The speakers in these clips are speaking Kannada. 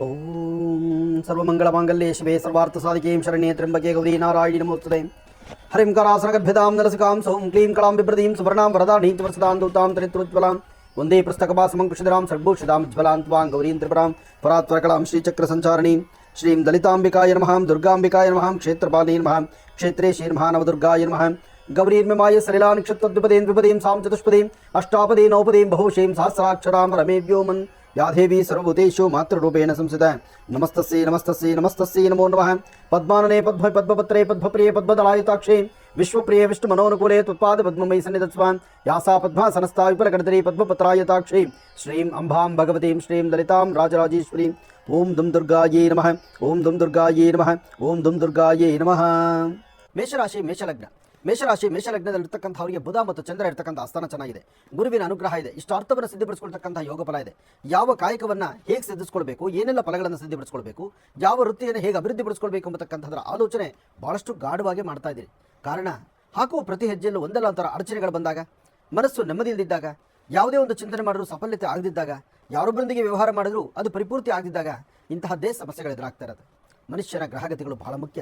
ഓം സർവമംഗളമാംഗല്യേ ശിവേ സർവാർത്ഥ സാധികേം ശരണ്യേ ത്രംബകേ ഗൗരീ നാരായണി നമോസ്തുതേ ഹരിം കരാസനഗദ്ഭിതാം നരസികാം സൗം ക്ലീം കലാം വിപ്രതീം സുവർണാം വരദാണീം പ്രസദാം ദൂതാം തരിത്രോജ്വലാം വന്ദേ പുസ്തകപാസമം കുഷിതരാം സർഭൂഷിതാം ജ്വലാം ത്വാം ഗൗരീം ത്രിപുരാം പരാത്വരകലാം ശ്രീചക്രസഞ്ചാരിണീം ശ്രീം ലളിതാംബികായ നമഹാം ദുർഗാംബികായ നമഹാം ക്ഷേത്രപാലേ നമഹാം ക്ഷേത്രേ ശ്രീർമഹാനവദുർഗായ നമഹാം ഗൗരീർമമായ സലിലാ നിക്ഷത്വദ്വിപതീം ദ്വിപതീം സാം ചതുഷ്പതീം അഷ്ടാപതീ നൗപതീം ബഹുഷീം സഹസ്രാക്ഷരാം രമേവ്യോമൻ या देवी सर्वभूतेषु मातृरूपेण संसित नमस्तस्यै नमस्तस्यै नमस्तस्यै नमो नमः। पद्मानने पद्म पद्मपत्रे पद्मप्रिये पद्मदलायुताक्षे, विश्वप्रिये विष्णुमनोनुकूले त्वत्पादपद्ममयि सन्निधत्स्वान् या सा पद्मासनस्था विपुलकणतरी पद्मपत्रायताक्षे। श्रीं अम्बां भगवतीं श्रीं ललितां राजराजेश्वरीं। ॐ दुं दुर्गायै नमः। ॐ दुं दुर्गायै नमः। ॐ दुं दुर्गायै नमः। मेषराशि, मेषलग्न। ಮೇಷರಾಶಿ ಮೇಷಲಗ್ನದಲ್ಲಿರ್ತಕ್ಕಂಥ ಅವರಿಗೆ ಬುಧ ಮತ್ತು ಚಂದ್ರ ಇರ್ತಕ್ಕಂಥ ಆಸ್ಥಾನ ಚೆನ್ನಾಗಿದೆ. ಗುರುವಿನ ಅನುಗ್ರಹ ಇದೆ. ಇಷ್ಟು ಅರ್ಥವನ್ನು ಸಿದ್ಧಪಡಿಸಿಕೊಳ್ತಕ್ಕಂಥ ಯೋಗ ಫಲ ಇದೆ. ಯಾವ ಕಾಯಕವನ್ನು ಹೇಗೆ ಸಿದ್ಧಿಸ್ಕೊಳ್ಬೇಕು, ಏನೆಲ್ಲ ಫಲಗಳನ್ನು ಸಿದ್ಧಪಡಿಸ್ಕೊಳ್ಬೇಕು, ಯಾವ ವೃತ್ತಿಯನ್ನು ಹೇಗೆ ಅಭಿವೃದ್ಧಿ ಪಡಿಸ್ಕೊಳ್ಬೇಕು ಎಂಬತಕ್ಕಂಥದ್ರ ಆಲೋಚನೆ ಬಹಳಷ್ಟು ಗಾಢವಾಗಿ ಮಾಡ್ತಾ ಇದ್ದೀರಿ. ಕಾರಣ, ಹಾಕುವ ಪ್ರತಿ ಹೆಜ್ಜೆಯಲ್ಲೂ ಒಂದಲ್ಲ ಒಂಥರ ಅಡಚಣೆಗಳು ಬಂದಾಗ, ಮನಸ್ಸು ನೆಮ್ಮದಿಯಿಂದಿದ್ದಾಗ ಯಾವುದೇ ಒಂದು ಚಿಂತನೆ ಮಾಡಿದ್ರು ಸಫಲತೆ ಆಗದಿದ್ದಾಗ, ಯಾರೊಬ್ಬರೊಂದಿಗೆ ವ್ಯವಹಾರ ಮಾಡಿದ್ರು ಅದು ಪರಿಪೂರ್ತಿ ಆಗದಿದ್ದಾಗ ಇಂತಹದ್ದೇ ಸಮಸ್ಯೆಗಳು ಎದುರಾಗ್ತಾ ಇರೋದು. ಮನುಷ್ಯರ ಗ್ರಹಗತಿಗಳು ಬಹಳ ಮುಖ್ಯ.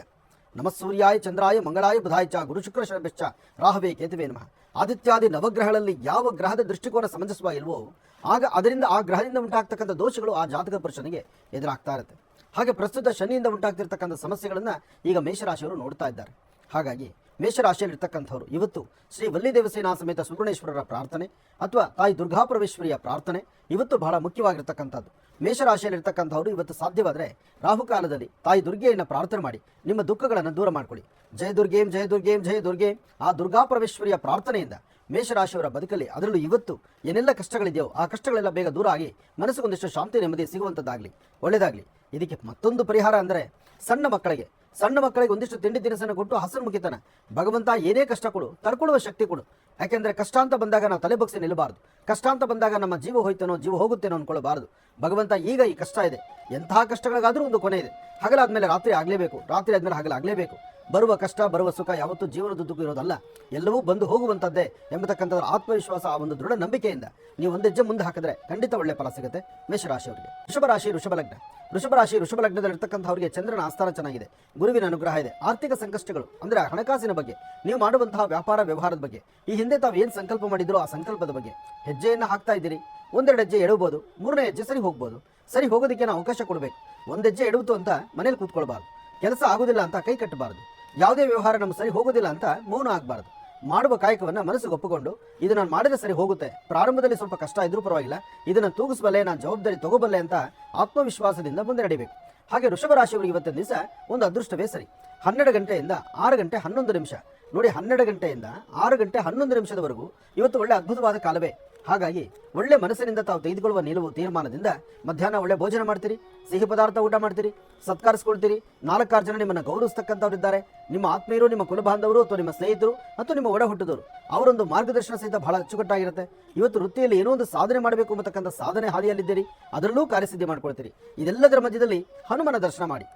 ನಮ ಸೂರ್ಯಾಯ ಚಂದ್ರಾಯ ಮಂಗಳಾಯ ಬುಧಾಯ ಚ ಗುರು ಶುಕ್ರ ಶರಭಶ್ಚ ರಾಹವೇ ಕೇತುವೆ ನಮಃ ಆದಿತ್ಯಾದಿ ನವಗ್ರಹಗಳಲ್ಲಿ ಯಾವ ಗ್ರಹದ ದೃಷ್ಟಿಕೋನ ಸಮಂಜಸವಾಗಿಲ್ವೋ ಆಗ ಅದರಿಂದ ಆ ಗ್ರಹದಿಂದ ಉಂಟಾಗ್ತಕ್ಕಂಥ ದೋಷಗಳು ಆ ಜಾತಕ ಪುರುಷನಿಗೆ ಎದುರಾಗ್ತಾ ಇರುತ್ತೆ. ಹಾಗೆ ಪ್ರಸ್ತುತ ಶನಿಯಿಂದ ಉಂಟಾಗ್ತಿರ್ತಕ್ಕಂಥ ಸಮಸ್ಯೆಗಳನ್ನು ಈಗ ಮೇಷರಾಶಿಯವರು ನೋಡ್ತಾ ಇದ್ದಾರೆ. ಹಾಗಾಗಿ ಮೇಷರಾಶಿಯಲ್ಲಿರ್ತಕ್ಕಂಥವ್ರು. ಇವತ್ತು ಶ್ರೀ ವಲ್ಲಿ ದೇವಸೇನಾ ಸಮೇತ ಸುಬ್ರಹ್ಮಣ್ಯೇಶ್ವರರ ಪ್ರಾರ್ಥನೆ ಅಥವಾ ತಾಯಿ ದುರ್ಗಾಪರಮೇಶ್ವರಿಯ ಪ್ರಾರ್ಥನೆ ಇವತ್ತು ಬಹಳ ಮುಖ್ಯವಾಗಿರ್ತಕ್ಕಂಥದ್ದು. ಮೇಷರಾಶಿಯಲ್ಲಿರ್ತಕ್ಕಂಥವ್ರು ಇವತ್ತು ಸಾಧ್ಯವಾದರೆ ರಾಹುಕಾಲದಲ್ಲಿ ತಾಯಿ ದುರ್ಗೆಯನ್ನು ಪ್ರಾರ್ಥನೆ ಮಾಡಿ. ನಿಮ್ಮ ದುಃಖಗಳನ್ನು ದೂರ ಮಾಡಿಕೊಳ್ಳಿ. ಜಯ ದುರ್ಗೇಂ ಜಯ ದುರ್ಗೇಂ ಜಯ ದುರ್ಗೆ. ಆ ದುರ್ಗಾಪರಮೇಶ್ವರಿಯ ಪ್ರಾರ್ಥನೆಯಿಂದ ಮೇಷರಾಶಿಯವರ ಬದುಕಲ್ಲಿ ಅದರಲ್ಲೂ ಇವತ್ತು ಏನೆಲ್ಲ ಕಷ್ಟಗಳಿದೆಯೋ ಆ ಕಷ್ಟಗಳೆಲ್ಲ ಬೇಗ ದೂರ ಆಗಿ ಮನಸ್ಸಿಗೊಂದಿಷ್ಟು ಶಾಂತಿ ನೆಮ್ಮದಿ ಸಿಗುವಂಥದ್ದಾಗಲಿ, ಒಳ್ಳೆಯದಾಗಲಿ. ಇದಕ್ಕೆ ಮತ್ತೊಂದು ಪರಿಹಾರ ಅಂದರೆ ಸಣ್ಣ ಮಕ್ಕಳಿಗೆ ಸಣ್ಣ ಮಕ್ಕಳಿಗೆ ಒಂದಿಷ್ಟು ತಿಂಡಿ ತಿನಿಸನ್ನು ಕೊಟ್ಟು ಹಸರು ಮುಗಿತಾನ. ಭಗವಂತ ಏನೇ ಕಷ್ಟ ಕೊಡು, ತಡ್ಕೊಳ್ಳುವ ಶಕ್ತಿ ಕೊಡು. ಯಾಕೆಂದ್ರೆ ಕಷ್ಟ ಅಂತ ಬಂದಾಗ ನಾವು ತಲೆ ಬಗ್ಸಿ ನಿಲ್ಲಬಾರ್ದು ಕಷ್ಟ ಅಂತ ಬಂದಾಗ ನಮ್ಮ ಜೀವ ಹೋಯ್ತೇನೋ, ಜೀವ ಹೋಗುತ್ತೇನೋ ಅನ್ಕೊಳ್ಳಬಾರದು ಭಗವಂತ ಈಗ ಈ ಕಷ್ಟ ಇದೆ. ಎಂತಹ ಕಷ್ಟಗಳಿಗಾದರೂ ಒಂದು ಕೊನೆ ಇದೆ. ಹಗಲಾದ್ಮೇಲೆ ರಾತ್ರಿ ಆಗಲೇಬೇಕು. ರಾತ್ರಿ ಆದ್ಮೇಲೆ ಹಗಲಾಗಲೇಬೇಕು. ಬರುವ ಕಷ್ಟ, ಬರುವ ಸುಖ ಯಾವತ್ತೂ ಜೀವನದುದ್ದಕ್ಕೂ ಇರೋದಲ್ಲ. ಎಲ್ಲವೂ ಬಂದು ಹೋಗುವಂಥದ್ದೇ ಎಂಬತಕ್ಕಂಥದ್ರ ಆತ್ಮವಿಶ್ವಾಸ ಆ ಒಂದು ದೃಢ ನಂಬಿಕೆಯಿಂದ. ನೀವು ಒಂದು ಹೆಜ್ಜೆ ಮುಂದೆ ಹಾಕಿದ್ರೆ ಖಂಡಿತ ಒಳ್ಳೆ ಫಲ ಸಿಗುತ್ತೆ. ಮೇಷರಾಶಿಯವರಿಗೆ. ವೃಷಭ ರಾಶಿ ಋಷಭ ಲಗ್ನ. ವೃಷಭ ರಾಶಿ ಲಗ್ನದಲ್ಲಿರ್ತಕ್ಕಂಥವರಿಗೆ ಚಂದ್ರನ ಆಸ್ಥಾನ ಚೆನ್ನಾಗಿದೆ. ಗುರುವಿನ ಅನುಗ್ರಹ ಇದೆ. ಆರ್ಥಿಕ ಸಂಕಷ್ಟಗಳು, ಅಂದ್ರೆ ಹಣಕಾಸಿನ ಬಗ್ಗೆ, ನೀವು ಮಾಡುವಂತಹ ವ್ಯಾಪಾರ, ವ್ಯವಹಾರದ ಬಗ್ಗೆ, ಈ ಹಿಂದೆ ತಾವು ಏನು ಸಂಕಲ್ಪ ಮಾಡಿದ್ರೋ ಆ ಸಂಕಲ್ಪದ ಬಗ್ಗೆ ಹೆಜ್ಜೆಯನ್ನು ಹಾಕ್ತಾ ಇದ್ದೀರಿ. ಒಂದೆರಡು ಹೆಜ್ಜೆ ಎಡಬಹುದು ಮೂರನೇ ಹೆಜ್ಜೆ ಸರಿ ಹೋಗ್ಬೋದು ಸರಿ ಹೋಗೋದಕ್ಕೆ ನಾವು ಅವಕಾಶ ಕೊಡಬೇಕು. ಒಂದು ಹೆಜ್ಜೆ ಎಡುವುದು ಅಂತ ಮನೇಲಿ ಕೂತ್ಕೊಳ್ಬಾರ್ದು. ಕೆಲಸ ಆಗೋದಿಲ್ಲ ಅಂತ ಕೈ ಕಟ್ಟಬಾರದು. ಯಾವುದೇ ವ್ಯವಹಾರ ನಮ್ಗೆ ಸರಿ ಹೋಗೋದಿಲ್ಲ ಅಂತ ಮೌನ ಆಗಬಾರ್ದು. ಮಾಡುವ ಕಾಯಕವನ್ನು ಮನಸ್ಸಿಗೆ ಒಪ್ಪಿಕೊಂಡು, ಇದು ನಾನು ಮಾಡಿದ್ರೆ ಸರಿ ಹೋಗುತ್ತೆ. ಪ್ರಾರಂಭದಲ್ಲಿ ಸ್ವಲ್ಪ ಕಷ್ಟ ಇದ್ರೂ ಪರವಾಗಿಲ್ಲ. ಇದನ್ನು ತೂಗಿಸಬಲ್ಲೆ, ನಾನು ಜವಾಬ್ದಾರಿ ತಗೋಬಲ್ಲೆ ಅಂತ ಆತ್ಮವಿಶ್ವಾಸದಿಂದ ಮುಂದೆ ನಡಿಬೇಕು ಹಾಗೆ ವೃಷಭ ರಾಶಿಯವರಿಗೆ ಇವತ್ತಿನ ದಿವಸ ಒಂದು ಅದೃಷ್ಟವೇ ಸರಿ. ಹನ್ನೆರಡು ಗಂಟೆಯಿಂದ ಆರು ಗಂಟೆ ಹನ್ನೊಂದು ನಿಮಿಷ. ನೋಡಿ ಹನ್ನೆರಡು ಗಂಟೆಯಿಂದ ಆರು ಗಂಟೆ ಹನ್ನೊಂದು ನಿಮಿಷದವರೆಗೂ ಇವತ್ತು ಒಳ್ಳೆ ಅದ್ಭುತವಾದ ಕಾಲವೇ. ಹಾಗಾಗಿ ಒಳ್ಳೆ ಮನಸ್ಸಿನಿಂದ ತಾವು ತೆಗೆದುಕೊಳ್ಳುವ ನಿಲುವು ತೀರ್ಮಾನದಿಂದ ಮಧ್ಯಾಹ್ನ ಒಳ್ಳೆ ಭೋಜನ ಮಾಡ್ತೀರಿ, ಸಿಹಿ ಪದಾರ್ಥ ಊಟ ಮಾಡ್ತೀರಿ, ಸತ್ಕಾರಿಸ್ಕೊಳ್ತೀರಿ, ನಾಲ್ಕಾರು ಜನ ನಿಮ್ಮನ್ನು ಗೌರವಿಸ್ತಕ್ಕಂಥವ್ರಿದ್ದಾರೆ. ನಿಮ್ಮ ಆತ್ಮೀಯರು, ನಿಮ್ಮ ಕುಲಬಾಂಧವರು ಅಥವಾ ನಿಮ್ಮ ಸ್ನೇಹಿತರು ಅಥವಾ ನಿಮ್ಮ ಒಡ ಹುಟ್ಟಿದವರು ಅವರೊಂದು ಮಾರ್ಗದರ್ಶನ ಸಹಿತ ಬಹಳ ಅಚ್ಚುಕಟ್ಟಾಗಿರುತ್ತೆ. ಇವತ್ತು ವೃತ್ತಿಯಲ್ಲಿ ಏನೋ ಒಂದು ಸಾಧನೆ ಮಾಡಬೇಕು ಅಂಬತಕ್ಕಂಥ ಸಾಧನೆ ಹಾದಿಯಲ್ಲಿದ್ದೀರಿ, ಅದರಲ್ಲೂ ಕಾರ್ಯಸಿದ್ಧಿ ಮಾಡ್ಕೊಳ್ತೀರಿ. ಇದೆಲ್ಲದರ ಮಧ್ಯದಲ್ಲಿ ಹನುಮನ ದರ್ಶನ ಮಾಡಿ.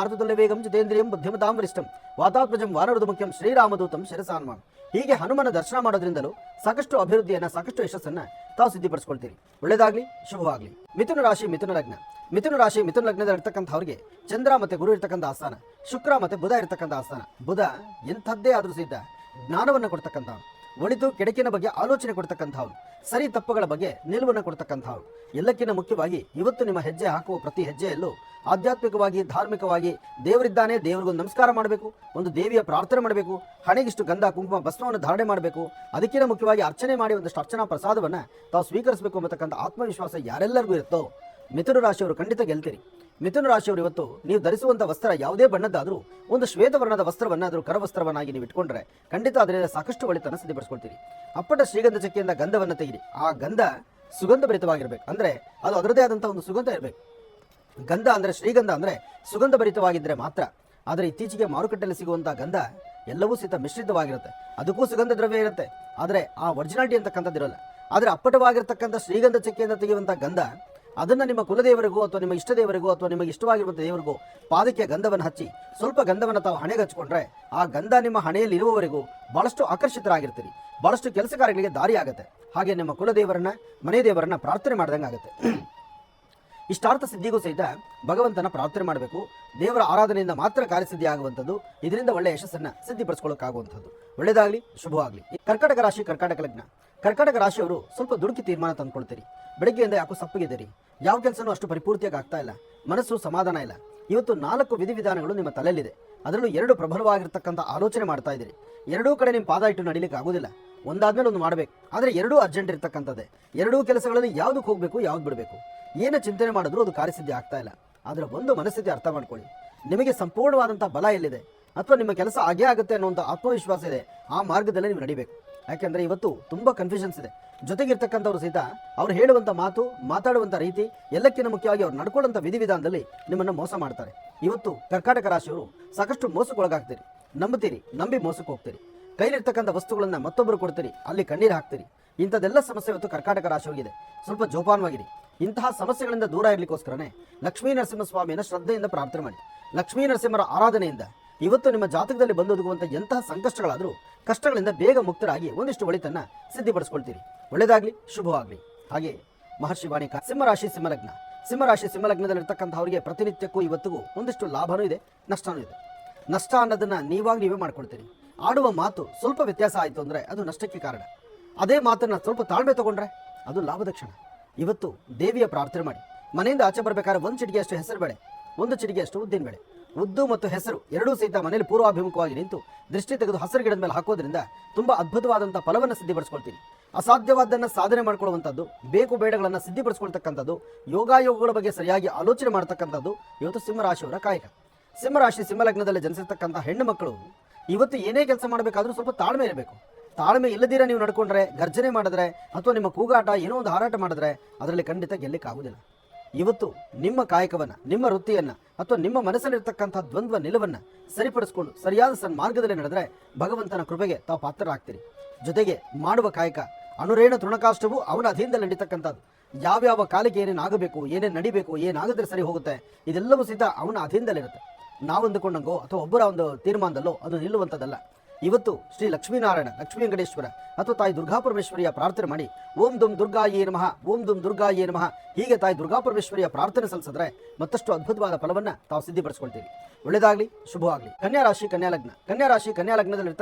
ಆರ್ತುತಲ್ಯ ವೇಗಂ ಜಿತೇಂದ್ರಿಯಂ ಬುದ್ಧಿಮತಾಂ ವರಿಷ್ಠಂ. ವಾತಾತ್ಮಜಂ ವಾನರುದು ಮುಖ್ಯಂ ಶ್ರೀರಾಮದೂತಂ ಶಿರಸಾನ್ಮಾನ್ ಹೀಗೆ ಹನುಮನ ದರ್ಶನ ಮಾಡೋದ್ರಿಂದಲೂ ಸಾಕಷ್ಟು ಅಭಿವೃದ್ಧಿಯನ್ನ, ಸಾಕಷ್ಟು ಯಶಸ್ಸನ್ನ ತಾವು ಸಿದ್ಧಿಪಡಿಸ್ಕೊಳ್ತೀರಿ. ಒಳ್ಳೇದಾಗ್ಲಿ, ಶುಭವಾಗ್ಲಿ. ಮಿಥುನ ರಾಶಿ, ಮಿಥುನ ಲಗ್ನ. ಮಿಥುನ ರಾಶಿ, ಮಿಥುನ ಲಗ್ನದಲ್ಲಿ ಇರ್ತಕ್ಕಂಥವ್ರಿಗೆ ಚಂದ್ರ ಮತ್ತೆ ಗುರು ಇರ್ತಕ್ಕಂಥ ಆಸ್ಥಾನ, ಶುಕ್ರ ಮತ್ತೆ ಬುಧ ಇರ್ತಕ್ಕಂಥ ಆಸ್ಥಾನ. ಬುಧ ಎಂಥದ್ದೇ ಆದರೂ ಸಿದ್ಧ. ಜ್ಞಾನವನ್ನು ಕೊಡ್ತಕ್ಕಂಥವ್ರು ಒಳಿತು, ಕೆಡಕಿನ ಬಗ್ಗೆ ಆಲೋಚನೆ ಕೊಡ್ತಕ್ಕಂಥವ್ರು ಸರಿ ತಪ್ಪುಗಳ ಬಗ್ಗೆ ನಿಲುವನ್ನು ಕೊಡ್ತಕ್ಕಂಥವ್ರು ಎಲ್ಲಕ್ಕಿಂತ ಮುಖ್ಯವಾಗಿ ಇವತ್ತು ನಿಮ್ಮ ಹೆಜ್ಜೆ ಹಾಕುವ ಪ್ರತಿ ಹೆಜ್ಜೆಯಲ್ಲೂ ಆಧ್ಯಾತ್ಮಿಕವಾಗಿ, ಧಾರ್ಮಿಕವಾಗಿ ದೇವರಿದ್ದಾನೆ, ದೇವರಿಗೊಂದು ನಮಸ್ಕಾರ ಮಾಡಬೇಕು, ಒಂದು ದೇವಿಯ ಪ್ರಾರ್ಥನೆ ಮಾಡಬೇಕು, ಹಣೆಗಿಷ್ಟು ಗಂಧ, ಕುಂಕುಮ, ಭಸ್ಮವನ್ನು ಧಾರಣೆ ಮಾಡಬೇಕು, ಅದಕ್ಕಿಂತ ಮುಖ್ಯವಾಗಿ ಅರ್ಚನೆ ಮಾಡಿ ಒಂದಷ್ಟು ಅರ್ಚನಾ ಪ್ರಸಾದವನ್ನು ತಾವು ಸ್ವೀಕರಿಸಬೇಕು ಅನ್ನತಕ್ಕಂಥ ಆತ್ಮವಿಶ್ವಾಸ ಯಾರೆಲ್ಲರಿಗೂ ಇರುತ್ತೋ, ಮಿಥುನ ರಾಶಿಯವರು ಖಂಡಿತ ಗೆಲ್ತೀರಿ. ಮಿಥುನ ರಾಶಿಯವರು ಇವತ್ತು ನೀವು ಧರಿಸುವಂಥ ವಸ್ತ್ರ ಯಾವುದೇ ಬಣ್ಣದ್ದಾದರೂ ಒಂದು ಶ್ವೇತವರ್ಣದ ವಸ್ತ್ರವನ್ನಾದರೂ ಕರವಸ್ತ್ರವನ್ನಾಗಿ ನೀವು ಇಟ್ಕೊಂಡ್ರೆ ಖಂಡಿತ ಅದರಿಂದ ಸಾಕಷ್ಟು ಒಳಿತನ್ನು ಸಿದ್ಧಪಡಿಸ್ಕೊಳ್ತೀರಿ. ಅಪ್ಪಟ ಶ್ರೀಗಂಧ ಚಕ್ಕೆಯಿಂದ ಗಂಧವನ್ನು ತೆಗಿರಿ ಆ ಗಂಧ ಸುಗಂಧ ಭರಿತವಾಗಿರ್ಬೇಕು ಅಂದ್ರೆ ಅದು ಅದರದೇ ಆದಂಥ ಒಂದು ಸುಗಂಧ ಇರಬೇಕು. ಗಂಧ ಅಂದ್ರೆ ಶ್ರೀಗಂಧ ಅಂದ್ರೆ ಸುಗಂಧ ಭರಿತವಾಗಿದ್ದರೆ ಮಾತ್ರ ಆದರೆ ಇತ್ತೀಚೆಗೆ ಮಾರುಕಟ್ಟೆಯಲ್ಲಿ ಸಿಗುವಂಥ ಗಂಧ ಎಲ್ಲವೂ ಸಹಿತ ಮಿಶ್ರಿತವಾಗಿರುತ್ತೆ. ಅದಕ್ಕೂ ಸುಗಂಧ ದ್ರವ್ಯ ಇರುತ್ತೆ. ಆದರೆ ಆ ಒರಿಜಿನಾಲಿಟಿ ಅಂತಕ್ಕಂಥದ್ದು ಇರೋಲ್ಲ ಆದರೆ ಅಪ್ಪಟವಾಗಿರ್ತಕ್ಕಂಥ ಶ್ರೀಗಂಧ ಚಕ್ಕೆಯಿಂದ ತೆಗೆಯುವಂಥ ಗಂಧ ಅದನ್ನು ನಿಮ್ಮ ಕುಲದೇವರಿಗೂ ಅಥವಾ ನಿಮ್ಮ ಇಷ್ಟ ದೇವರಿಗೂ ಅಥವಾ ನಿಮಗೆ ಇಷ್ಟವಾಗಿರುವಂಥ ದೇವರಿಗೂ ಪಾದಕ್ಕೆ ಗಂಧವನ್ನು ಹಚ್ಚಿ, ಸ್ವಲ್ಪ ಗಂಧವನ್ನು ತಾವು ಹಚ್ಕೊಂಡ್ರೆ ಆ ಗಂಧ ನಿಮ್ಮ ಹಣೆಯಲ್ಲಿ ಇರುವವರೆಗೂ ಬಹಳಷ್ಟು ಆಕರ್ಷಿತರಾಗಿರ್ತೀರಿ. ಬಹಳಷ್ಟು ಕೆಲಸ ಕಾರ್ಯಗಳಿಗೆ ದಾರಿ ಆಗುತ್ತೆ ಹಾಗೆ ನಿಮ್ಮ ಕುಲದೇವರನ್ನ ಮನೆ ದೇವರನ್ನ ಪ್ರಾರ್ಥನೆ ಮಾಡ್ದಂಗೆ ಆಗುತ್ತೆ. ಇಷ್ಟಾರ್ಥ ಸಿದ್ಧಿಗೂ ಸಹಿತ ಭಗವಂತನ ಪ್ರಾರ್ಥನೆ ಮಾಡಬೇಕು. ದೇವರ ಆರಾಧನೆಯಿಂದ ಮಾತ್ರ ಕಾರ್ಯಸಿದ್ಧಿ ಆಗುವಂಥದ್ದು ಇದರಿಂದ ಒಳ್ಳೆ ಯಶಸ್ಸನ್ನ ಸಿದ್ಧಿಪಡಿಸ್ಕೊಳ್ಳೋಕ್ಕಾಗುವಂಥದ್ದು. ಒಳ್ಳೆಯದಾಗಲಿ ಶುಭವಾಗಲಿ. ಕರ್ಕಾಟಕ ರಾಶಿ ಕರ್ಕಾಟಕ ಲಗ್ನ. ಕರ್ಕಾಟಕ ರಾಶಿಯವರು ಸ್ವಲ್ಪ ದುಡುಕಿ ತೀರ್ಮಾನ ತಂದ್ಕೊಳ್ತೀರಿ. ಬೆಳಗ್ಗೆಯಿಂದ ಯಾಕೋ ಸಪ್ಪಗಿದ್ದೀರಿ ಯಾವ ಕೆಲಸನೂ ಅಷ್ಟು ಪರಿಪೂರ್ತಿಯಾಗಿ ಆಗ್ತಾ ಇಲ್ಲ. ಮನಸ್ಸು ಸಮಾಧಾನ ಇಲ್ಲ. ಇವತ್ತು ನಾಲ್ಕು ವಿಧಿವಿಧಾನಗಳು ನಿಮ್ಮ ತಲೆಯಲ್ಲಿದೆ. ಅದರಲ್ಲೂ ಎರಡು ಪ್ರಬಲವಾಗಿರ್ತಕ್ಕಂಥ ಆಲೋಚನೆ ಮಾಡ್ತಾ ಇದ್ದೀರಿ. ಎರಡೂ ಕಡೆ ನಿಮ್ಮ ಪಾದ ಇಟ್ಟು ನಡಿಲಿಕ್ಕೆ ಆಗೋದಿಲ್ಲ. ಒಂದಾದ್ಮೇಲೆ ಒಂದು ಮಾಡಬೇಕು. ಆದರೆ ಎರಡೂ ಅರ್ಜೆಂಟ್ ಇರ್ತಕ್ಕಂಥದ್ದೇ. ಎರಡೂ ಕೆಲಸಗಳಲ್ಲಿ ಯಾವ್ದಕ್ಕೆ ಹೋಗಬೇಕು, ಯಾವ್ದು ಬಿಡಬೇಕು? ಏನು ಚಿಂತನೆ ಮಾಡಿದ್ರೂ ಅದು ಕಾರ್ಯಸಿದ್ಧಿ ಆಗ್ತಾ ಇಲ್ಲ. ಆದರೆ ಒಂದು ಮನಸ್ಥಿತಿ ಅರ್ಥ ಮಾಡ್ಕೊಳ್ಳಿ. ನಿಮಗೆ ಸಂಪೂರ್ಣವಾದಂಥ ಬಲ ಎಲ್ಲಿದೆ? ಅಥವಾ ನಿಮ್ಮ ಕೆಲಸ ಆಗೇ ಆಗುತ್ತೆ ಅನ್ನುವಂಥ ಆತ್ಮವಿಶ್ವಾಸ ಇದೆ. ಆ ಮಾರ್ಗದಲ್ಲೇ ನೀವು ನಡಿಬೇಕು. ಯಾಕೆಂದ್ರೆ ಇವತ್ತು ತುಂಬಾ ಕನ್ಫ್ಯೂಷನ್ಸ್ ಇದೆ. ಜೊತೆಗಿರ್ತಕ್ಕಂಥವ್ರು ಸಹಿತ ಅವ್ರು ಹೇಳುವಂಥ ಮಾತು, ಮಾತಾಡುವಂಥ ರೀತಿ, ಎಲ್ಲಕ್ಕಿಂತ ಮುಖ್ಯವಾಗಿ ಅವ್ರು ನಡ್ಕೊಳ್ಳುವಂಥ ವಿಧಿವಿಧಾನದಲ್ಲಿ ನಿಮ್ಮನ್ನು ಮೋಸ ಮಾಡ್ತಾರೆ. ಇವತ್ತು ಕರ್ಕಾಟಕ ರಾಶಿಯವರು ಸಾಕಷ್ಟು ಮೋಸಕ್ಕೊಳಗಾಗ್ತೀರಿ. ನಂಬುತ್ತೀರಿ, ನಂಬಿ ಮೋಸಕ್ಕೆ ಹೋಗ್ತೀರಿ. ಕೈಲಿರ್ತಕ್ಕಂಥ ವಸ್ತುಗಳನ್ನ ಮತ್ತೊಬ್ಬರು ಕೊಡ್ತೀರಿ, ಅಲ್ಲಿ ಕಣ್ಣೀರು ಹಾಕ್ತೀರಿ. ಇಂಥದ್ದೆಲ್ಲ ಸಮಸ್ಯೆ ಇವತ್ತು ಕರ್ಕಾಟಕ ರಾಶಿಯವರಿಗಿದೆ ಸ್ವಲ್ಪ ಜೋಪಾನವಾಗಿರಿ. ಇಂತಹ ಸಮಸ್ಯೆಗಳಿಂದ ದೂರ ಇರಲಿಕ್ಕೋಸ್ಕರನೇ ಲಕ್ಷ್ಮೀ ನರಸಿಂಹಸ್ವಾಮಿಯನ್ನು ಶ್ರದ್ಧೆಯಿಂದ ಪ್ರಾರ್ಥನೆ ಮಾಡಿ. ಲಕ್ಷ್ಮೀ ನರಸಿಂಹರ ಆರಾಧನೆಯಿಂದ ಇವತ್ತು ನಿಮ್ಮ ಜಾತಕದಲ್ಲಿ ಬಂದೊದಗುವಂಥ ಎಂತಹ ಸಂಕಷ್ಟಗಳಾದರೂ ಕಷ್ಟಗಳಿಂದ ಬೇಗ ಮುಕ್ತರಾಗಿ ಒಂದಿಷ್ಟು ಒಳಿತನ್ನ ಸಿದ್ಧಿಪಡಿಸ್ಕೊಳ್ತೀರಿ. ಒಳ್ಳೆಯದಾಗಲಿ ಶುಭವಾಗಲಿ. ಹಾಗೆ ಮಹರ್ಷಿ ವಾಣಿಕ ಸಿಂಹರಾಶಿ ಸಿಂಹಲಗ್ನ. ಸಿಂಹರಾಶಿ ಸಿಂಹಲಗ್ನದಲ್ಲಿರ್ತಕ್ಕಂಥವರಿಗೆ ಪ್ರತಿನಿತ್ಯಕ್ಕೂ ಇವತ್ತಿಗೂ ಒಂದಿಷ್ಟು ಲಾಭನೂ ಇದೆ, ನಷ್ಟನೂ ಇದೆ. ನಷ್ಟ ಅನ್ನೋದನ್ನ ನೀವಾಗ ನೀವೇ ಮಾಡ್ಕೊಳ್ತೀರಿ. ಆಡುವ ಮಾತು ಸ್ವಲ್ಪ ವ್ಯತ್ಯಾಸ ಆಯಿತು ಅಂದರೆ ಅದು ನಷ್ಟಕ್ಕೆ ಕಾರಣ. ಅದೇ ಮಾತನ್ನ ಸ್ವಲ್ಪ ತಾಳ್ಮೆ ತಗೊಂಡ್ರೆ ಅದು ಲಾಭದ ಕ್ಷಣ. ಇವತ್ತು ದೇವಿಯ ಪ್ರಾರ್ಥನೆ ಮಾಡಿ. ಮನೆಯಿಂದ ಆಚೆ ಬರಬೇಕಾದ್ರೆ ಒಂದು ಚಿಟಿಗೆಯಷ್ಟು ಹೆಸರು ಬೇಳೆ ಒಂದು ಚಿಟಿಗೆಯಷ್ಟು ಉದ್ದಿನ ಬೇಳೆ ಉದ್ದು ಮತ್ತು ಹೆಸರು ಎರಡೂ ಸಹಿತ ಮನೆಯಲ್ಲಿ ಪೂರ್ವಾಭಿಮುಖವಾಗಿ ನಿಂತು ದೃಷ್ಟಿ ತೆಗೆದು ಹಸಿರು ಗಿಡದ ಮೇಲೆ ಹಾಕೋದ್ರಿಂದ ತುಂಬಾ ಅದ್ಭುತವಾದಂಥ ಫಲವನ್ನು ಸಿದ್ಧಿಪಡಿಸ್ಕೊಳ್ತೀನಿ. ಅಸಾಧ್ಯವಾದ್ದನ್ನು ಸಾಧನೆ ಮಾಡ್ಕೊಳ್ಳುವಂಥದ್ದು ಬೇಕು ಬೇಡಗಳನ್ನು ಸಿದ್ಧಿಪಡಿಸ್ಕೊಳ್ತಕ್ಕಂಥದ್ದು, ಯೋಗಾಯೋಗಗಳ ಬಗ್ಗೆ ಸರಿಯಾಗಿ ಆಲೋಚನೆ ಮಾಡ್ತಕ್ಕಂಥದ್ದು ಇವತ್ತು ಸಿಂಹರಾಶಿಯವರ ಕಾಯಕ. ಸಿಂಹರಾಶಿ ಸಿಂಹಲಗ್ನದಲ್ಲಿ ಜನಿಸಿರ್ತಕ್ಕಂಥ ಹೆಣ್ಣು ಮಕ್ಕಳು, ಇವತ್ತು ಏನೇ ಕೆಲಸ ಮಾಡಬೇಕಾದ್ರೂ ಸ್ವಲ್ಪ ತಾಳ್ಮೆ ಇರಬೇಕು. ತಾಳ್ಮೆ ಇಲ್ಲದಿರ ನೀವು ನಡ್ಕೊಂಡ್ರೆ, ಗರ್ಜನೆ ಮಾಡಿದ್ರೆ ಅಥವಾ ನಿಮ್ಮ ಕೂಗಾಟ ಏನೋ ಒಂದು ಹಾರಾಟ ಮಾಡಿದ್ರೆ ಅದರಲ್ಲಿ ಖಂಡಿತ ಗೆಲ್ಲಕ್ಕಾಗುವುದಿಲ್ಲ. ಇವತ್ತು ನಿಮ್ಮ ಕಾಯಕವನ್ನ, ನಿಮ್ಮ ವೃತ್ತಿಯನ್ನ ಅಥವಾ ನಿಮ್ಮ ಮನಸ್ಸಲ್ಲಿರ್ತಕ್ಕಂಥ ದ್ವಂದ್ವ ನಿಲುವನ್ನ ಸರಿಪಡಿಸಿಕೊಂಡು ಸರಿಯಾದ ಸನ್ಮಾರ್ಗದಲ್ಲಿ ನಡೆದ್ರೆ ಭಗವಂತನ ಕೃಪೆಗೆ ತಾವು ಪಾತ್ರರಾಗ್ತೀರಿ. ಜೊತೆಗೆ ಮಾಡುವ ಕಾಯಕ, ಅನುರೇಣ ತೃಣಕಾಷ್ಟವು ಅವನ ಅಧೀನದಲ್ಲಿ ನಡೀತಕ್ಕಂಥದ್ದು. ಯಾವ್ಯಾವ ಕಾಲಿಗೆ ಏನೇನು ಆಗಬೇಕು, ಏನೇನು ನಡಿಬೇಕು, ಏನಾಗಿದ್ರೆ ಸರಿ ಹೋಗುತ್ತೆ, ಇದೆಲ್ಲವೂ ಸಹಿತ ಅವನ ಅಧೀನದಲ್ಲಿರುತ್ತೆ. ನಾವು ಅಂದುಕೊಂಡಂಗೋ ಅಥವಾ ಒಬ್ಬರ ಒಂದು ತೀರ್ಮಾನದಲ್ಲೋ ಅದು ನಿಲ್ಲುವಂಥದ್ದಲ್ಲ. ಇವತ್ತು ಶ್ರೀ ಲಕ್ಷ್ಮೀನಾರಾಯಣ, ಲಕ್ಷ್ಮೀ ವೆಂಕಟೇಶ್ವರ ಅಥವಾ ತಾಯಿ ದುರ್ಗಾಪರಮೇಶ್ವರಿಯ ಪ್ರಾರ್ಥನೆ ಮಾಡಿ. ಓಂ ದುಂ ಏ ನಮಃ, ಓಂ ದುಂ ಏ ನಮಃ. ಹೀಗೆ ತಾಯಿ ದುರ್ಗಾಪರಮೇಶ್ವರಿಯ ಪ್ರಾರ್ಥನೆ ಸಲ್ಲಿಸಿದ್ರೆ ಮತ್ತಷ್ಟು ಅದ್ಭುತವಾದ ಫಲವನ್ನ ತಾವು ಸಿದ್ಧಿಪಡಿಸ್ಕೊಳ್ತೀವಿ. ಒಳ್ಳೆಯದಾಗಲಿ, ಶುಭವಾಗಲಿ. ಕನ್ಯಾ ರಾಶಿ, ಕನ್ಯಾ ಲಗ್ನ. ಕನ್ಯಾ ರಾಶಿ, ಕನ್ಯಾ ಲಗ್ನದಲ್ಲಿ